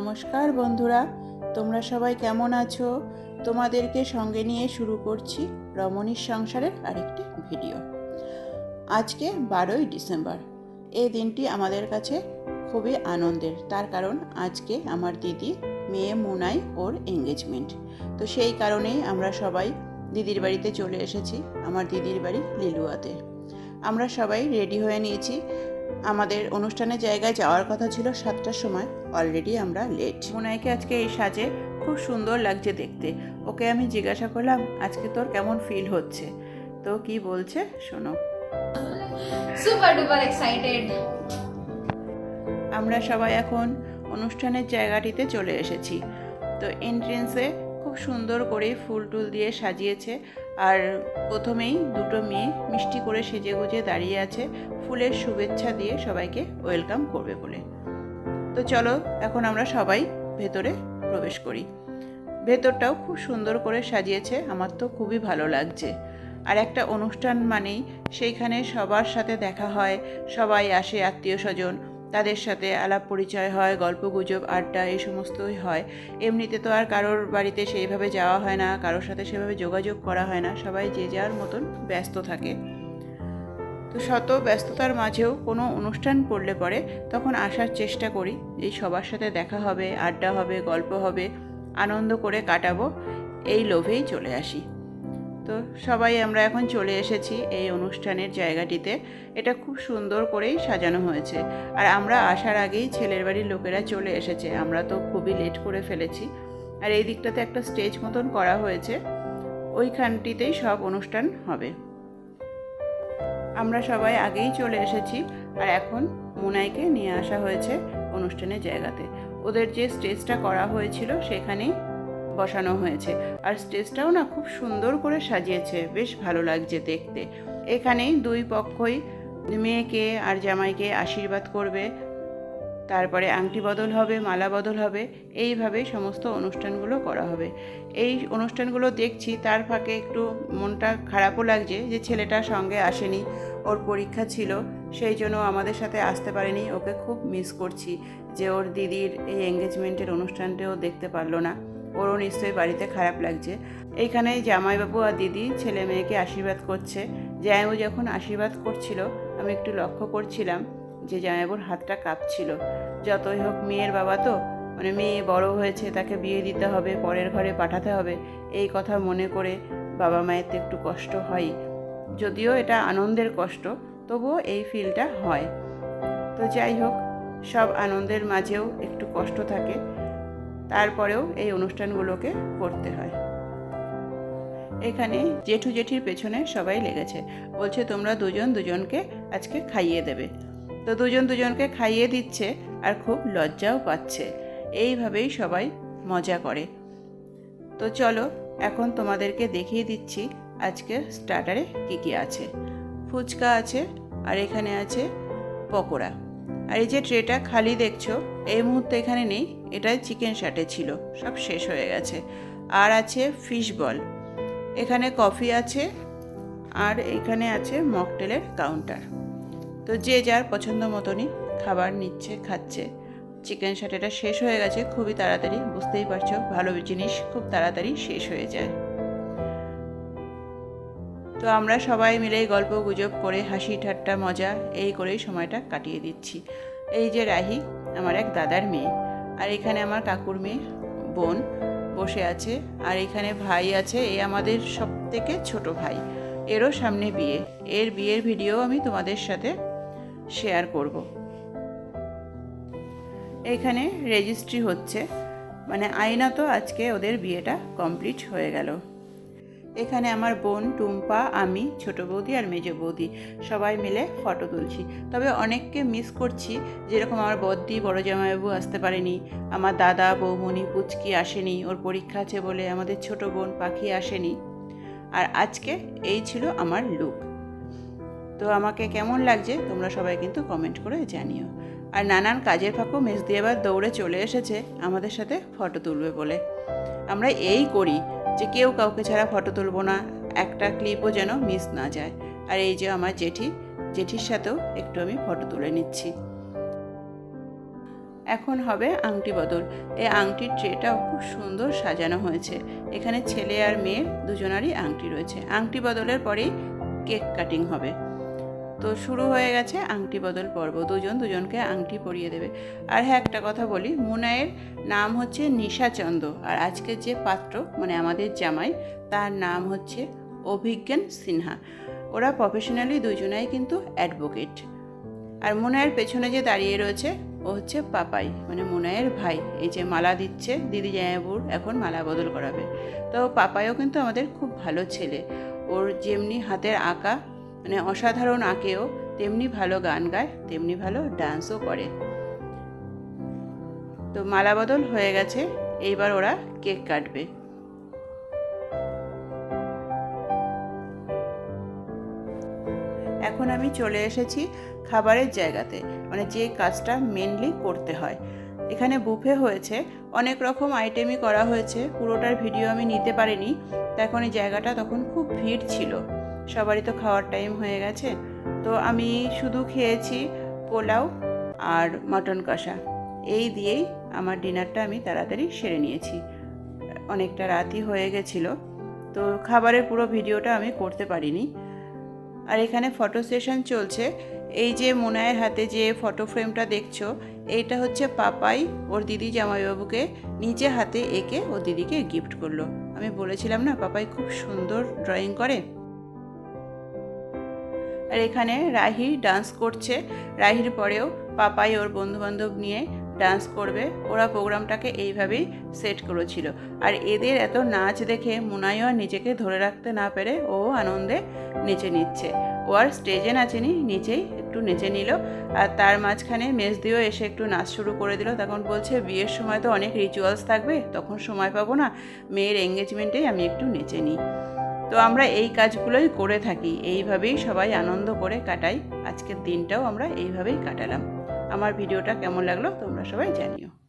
নমস্কার বন্ধুরা, তোমরা সবাই কেমন আছো? তোমাদেরকে সঙ্গে নিয়ে শুরু করছি রমণীর সংসারের আরেকটি ভিডিও। আজকে বারোই ডিসেম্বর। এই দিনটি আমাদের কাছে খুবই আনন্দের। তার কারণ আজকে আমার দিদি, মেয়ে মুনাই ওর এঙ্গেজমেন্ট তো সেই কারণেই আমরা সবাই দিদির বাড়িতে চলে এসেছি, আমার দিদির বাড়ি লিলুয়াতে। আমরা সবাই রেডি হয়ে নিয়েছি আমাদের অনুষ্ঠানের জায়গায় যাওয়ার কথা ছিল সাতটার সময়। অলরেডি আমরা লেট মুনাইকে আজকে এই সাজে খুব সুন্দর লাগছে দেখতে। ওকে আমি জিজ্ঞাসা করলাম আজকে তোর কেমন ফিল হচ্ছে? তো কি বলছে? শোনো। Super duper excited আমরা সবাই এখন অনুষ্ঠানের জায়গাটিতে চলে এসেছি। তো এন্ট্রেন্সে খুব সুন্দর করে ফুল টুল দিয়ে সাজিয়েছে। আর প্রথমেই দুটো মেয়ে মিষ্টি করে সেজে গুজে দাঁড়িয়ে আছে ফুলের শুভেচ্ছা দিয়ে সবাইকে ওয়েলকাম করবে বলে। তো চলো, এখন আমরা সবাই ভেতরে প্রবেশ করি। ভেতরটাও খুব সুন্দর করে সাজিয়েছে, আমার তো খুবই ভালো লাগছে। আর একটা অনুষ্ঠান মানেই সেইখানে সবার সাথে দেখা হয়, সবাই আসে আত্মীয় স্বজন তাদের সাথে আলাপ পরিচয় হয় গল্প গুজব আড্ডা এই সমস্তই হয়। এমনিতে তো আর কারোর বাড়িতে সেইভাবে যাওয়া হয় না, কারোর সাথে সেভাবে যোগাযোগ করা হয় না, সবাই যে যার মতন ব্যস্ত থাকে। তো শত ব্যস্ততার মাঝেও কোনো অনুষ্ঠান পড়লে পরে তখন আসার চেষ্টা করি এই সবার সাথে দেখা হবে, আড্ডা হবে, গল্প হবে, আনন্দ করে কাটাবো, এই লোভেই চলে আসি। তো সবাই আমরা এখন চলে এসেছি এই অনুষ্ঠানের জায়গাটিতে। এটা খুব সুন্দর করেই সাজানো হয়েছে। আর আমরা আসার আগেই ছেলের বাড়ির লোকেরা চলে এসেছে। আমরা তো খুবই লেট করে ফেলেছি। আর এই দিকটাতে একটা স্টেজ মতন করা হয়েছে। ওইখানটিতেই সব অনুষ্ঠান হবে। আমরা সবাই আগেই চলে এসেছি। আর এখন মুনাইকে নিয়ে আসা হয়েছে অনুষ্ঠানের জায়গাতে। ওদের যে স্টেজটা করা হয়েছিল সেখানেই বসানো হয়েছে। আর স্টেজটাও না খুব সুন্দর করে সাজিয়েছে। বেশ ভালো লাগছে দেখতে। এখানেই দুই পক্ষই মেয়েকে আর জামাইকে আশীর্বাদ করবে। তারপরে আংটি বদল হবে, মালা বদল হবে। এইভাবেই সমস্ত অনুষ্ঠানগুলো করা হবে। এই অনুষ্ঠানগুলো দেখছি, তার ফাঁকে একটু মনটা খারাপও লাগছে যে ছেলেটা সঙ্গে আসেনি, ওর পরীক্ষা ছিল। সেই জন্য আমাদের সাথে আসতে পারেনি, ওকে খুব মিস করছি যে ওর দিদির এই এঙ্গেজমেন্টের অনুষ্ঠানটাও দেখতে পারল না। ওরও নিশ্চয়ই বাড়িতে খারাপ লাগছে। এইখানে জামাইবাবু আর দিদি ছেলে মেয়েকে আশীর্বাদ করছে। জামাইবাবু যখন আশীর্বাদ করছিল, আমি একটু লক্ষ্য করছিলাম যে জামাইবাবুর হাতটা কাঁপছিল। যতই হোক মেয়ের বাবা তো মানে মেয়ে বড় হয়েছে, তাকে বিয়ে দিতে হবে, পরের ঘরে পাঠাতে হবে, এই কথা মনে করে বাবা মায়ের তো একটু কষ্ট হয়। যদিও এটা আনন্দের কষ্ট, তবুও এই ফিলটা হয়। তো যাই হোক, সব আনন্দের মাঝেও একটু কষ্ট থাকে। তারপরেও এই অনুষ্ঠানগুলোকে করতে হয়। এখানে জেঠু জেঠির পেছনে সবাই লেগেছে। বলছে, তোমরা দুজন দুজনকে আজকে খাইয়ে দেবে। তো দুজন দুজনকে খাইয়ে দিচ্ছে আর খুব লজ্জাও পাচ্ছে। এইভাবেই সবাই মজা করে। তো চলো, এখন তোমাদেরকে দেখিয়ে দিচ্ছি আজকে স্টার্টারে কী কী আছে। ফুচকা আছে আর এখানে আছে পকোড়া। আর এই যে ট্রেটা খালি দেখছ, এই মুহূর্তে এখানে নেই এটা চিকেন শাটে ছিল, সব শেষ হয়ে গেছে। আর আছে ফিশ বল এখানে কফি আছে, আর এখানে আছে মকটেলের কাউন্টার তো যে যার পছন্দ মতনই খাবার নিচ্ছে, খাচ্ছে। চিকেন শাটেটা শেষ হয়ে গেছে, খুবই তাড়াতাড়ি, বুঝতেই পারছ, ভালো জিনিস খুব তাড়াতাড়ি শেষ হয়ে যায়। তো আমরা সবাই মিলে গল্প গুজব করে হাসি, ঠাট্টা, মজা এই করেই সময়টা কাটিয়ে দিচ্ছি। এই যে রাহি, আমার এক দাদার মেয়ে আর এখানে আমার কাকুর মেয়ে বোন বসে আছে আর এখানে ভাই আছে, এ আমাদের সব থেকে ছোট ভাই। এরও সামনে বিয়ে। এর বিয়ের ভিডিও আমি তোমাদের সাথে শেয়ার করব। এখানে রেজিস্ট্রি হচ্ছে। মানে আইনা তো আজকে ওদের বিয়েটা কমপ্লিট হয়ে গেল। এখানে আমার বোন টুম্পা, আমি, ছোট বৌদি আর মেজ বৌদি। সবাই মিলে ফটো তুলছি। তবে অনেককে মিস করছি, যেরকম আমার বদ্দি, বড় জামাইবাবু আসতে পারেনি, আমার দাদা, বৌমণি, পুচকি আসেনি, ওর পরীক্ষা আছে বলে আমাদের ছোট বোন পাখি আসেনি। আর আজকে এই ছিল আমার লুক তো আমাকে কেমন লাগছে, তোমরা সবাই কিন্তু কমেন্ট করে জানিও। আর নানান কাজের মেজ দিয়ে এবার দৌড়ে চলে এসেছে আমাদের সাথে ফটো তুলবে বলে। আমরা এই করি যে কেউ কাউকে ছাড়া ফটো তুলবো না, একটা ক্লিপও যেন মিস না যায়। আর এই যে আমার জেঠি, জেঠির সাথেও একটু আমি ফটো তুলে নিচ্ছি। এখন হবে আংটি বদল। এই আংটির ট্রেটাও খুব সুন্দর সাজানো হয়েছে। এখানে ছেলে আর মেয়ের দুজনারই আংটি রয়েছে। আংটি বদলের পরেই কেক কাটিং হবে। তো শুরু হয়ে গেছে আংটি বদল পর্ব। দুজন দুজনকে আংটি পরিয়ে দেবে। আর হ্যাঁ একটা কথা বলি, মুনায়ের নাম হচ্ছে নিশা চন্দ। আর আজকের যে পাত্র মানে আমাদের জামাই, তার নাম হচ্ছে অভিজ্ঞান সিনহা। ওরা প্রফেশনালি দুজনাই কিন্তু অ্যাডভোকেট আর মুনায়ের পেছনে যে দাঁড়িয়ে রয়েছে, ও হচ্ছে পাপাই মানে মুনায়ের ভাই। এই যে মালা দিচ্ছে, দিদি জামাইবুর এখন মালা বদল করাবে। তো পাপাইও কিন্তু আমাদের খুব ভালো ছেলে। ওর যেমনি হাতের আঁকা মানে অসাধারণ আঁকেও, তেমনি ভালো গান গায়, তেমনি ভালো ডান্সও করে। তো মালা বদল হয়ে গেছে, এইবার ওরা কেক কাটবে। এখন আমি চলে এসেছি খাবারের জায়গাতে মানে যে কাজটা মেনলি করতে হয়। এখানে বুফে হয়েছে, অনেক রকম আইটেমই করা হয়েছে, পুরোটার ভিডিও আমি নিতে পারিনি, তো এখন এই জায়গাটা তখন খুব ভিড় ছিল। সবারই তো খাওয়ার টাইম হয়ে গেছে। তো আমি শুধু খেয়েছি পোলাও আর মটন কষা। এই দিয়েই আমার ডিনারটা আমি তাড়াতাড়ি সেরে নিয়েছি। অনেকটা রাতই হয়ে গেছিল, তো খাবারের পুরো ভিডিওটা আমি করতে পারিনি। আর এখানে ফটো সেশন চলছে। এই যে মোনায়ের হাতে যে ফটো ফ্রেমটা দেখছ, এইটা হচ্ছে পাপাই ওর দিদি জামাইবাবুকে নিজে হাতে এঁকে ও দিদিকে গিফট করল। আমি বলেছিলাম না, পাপাই খুব সুন্দর ড্রয়িং করে। আর এখানে রাহি ডান্স করছে। রাহির পরেও পাপাই ওর বন্ধুবান্ধব নিয়ে ডান্স করবে। ওরা প্রোগ্রামটাকে এইভাবেই সেট করেছিল। আর এদের এত নাচ দেখে মুনাইও নিজেকে ধরে রাখতে না পেরে ও আনন্দে নেচে নিচ্ছে। ও আর স্টেজে নাচেনি নিচেই একটু নেচে নিল। আর তার মাঝখানে মেজদিও এসে একটু নাচ শুরু করে দিল। তখন বলছে, বিয়ের সময় তো অনেক রিচুয়ালস থাকবে, তখন সময় পাবো না। মেয়ের এঙ্গেজমেন্টেই আমি একটু নেচে নিই। তো আমরা এই কাজগুলোই করে থাকি। এইভাবেই সবাই আনন্দ করে কাটাই। আজকের দিনটাও আমরা এইভাবেই কাটালাম। আমার ভিডিওটা কেমন লাগল তোমরা সবাই জানিও।